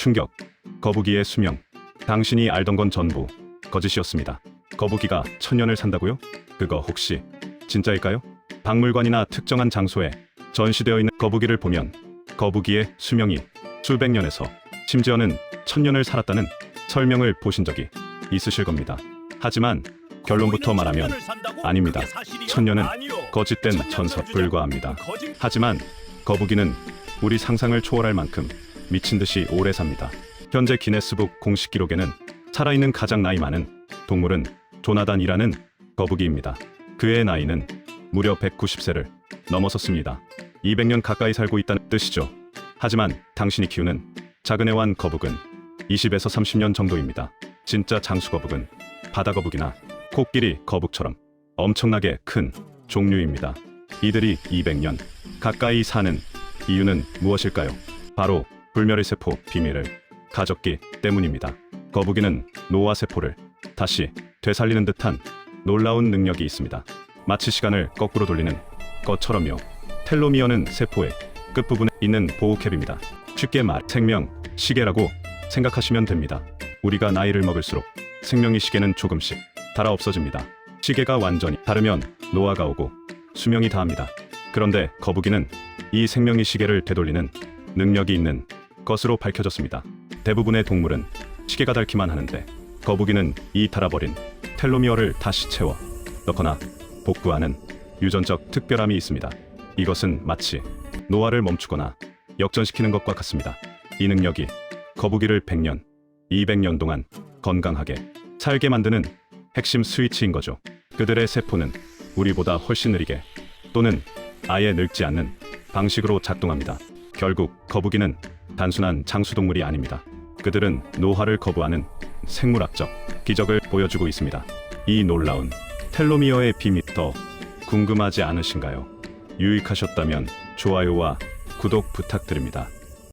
충격. 거북이의 수명. 당신이 알던 건 전부 거짓이었습니다. 거북이가 천년을 산다고요? 그거 혹시 진짜일까요? 박물관이나 특정한 장소에 전시되어 있는 거북이를 보면 거북이의 수명이 수백 년에서 심지어는 천년을 살았다는 설명을 보신 적이 있으실 겁니다. 하지만 결론부터 말하면 아닙니다. 천년은 거짓된 전설 불과합니다. 하지만 거북이는 우리 상상을 초월할 만큼 미친 듯이 오래 삽니다. 현재 기네스북 공식 기록에는 살아있는 가장 나이 많은 동물은 조나단이라는 거북이입니다. 그의 나이는 무려 190세를 넘어섰습니다. 200년 가까이 살고 있다는 뜻이죠. 하지만 당신이 키우는 작은 애완 거북은 20에서 30년 정도입니다. 진짜 장수 거북은 바다 거북이나 코끼리 거북처럼 엄청나게 큰 종류입니다. 이들이 200년 가까이 사는 이유는 무엇일까요? 바로 불멸의 세포 비밀을 가졌기 때문입니다. 거북이는 노화 세포를 다시 되살리는 듯한 놀라운 능력이 있습니다. 마치 시간을 거꾸로 돌리는 것처럼요. 텔로미어는 세포의 끝부분에 있는 보호캡입니다. 쉽게 말 생명 시계라고 생각하시면 됩니다. 우리가 나이를 먹을수록 생명의 시계는 조금씩 달아 없어집니다. 시계가 완전히 다르면 노화가 오고 수명이 다합니다. 그런데 거북이는 이 생명의 시계를 되돌리는 능력이 있는 것으로 밝혀졌습니다. 대부분의 동물은 시계가 닳기만 하는데 거북이는 이 닳아버린 텔로미어를 다시 채워 넣거나 복구하는 유전적 특별함이 있습니다. 이것은 마치 노화를 멈추거나 역전시키는 것과 같습니다. 이 능력이 거북이를 100년, 200년 동안 건강하게 살게 만드는 핵심 스위치인 거죠. 그들의 세포는 우리보다 훨씬 느리게 또는 아예 늙지 않는 방식으로 작동합니다. 결국 거북이는 단순한 장수동물이 아닙니다. 그들은 노화를 거부하는 생물학적 기적을 보여주고 있습니다. 이 놀라운 텔로미어의 비밀 더 궁금하지 않으신가요? 유익하셨다면 좋아요와 구독 부탁드립니다.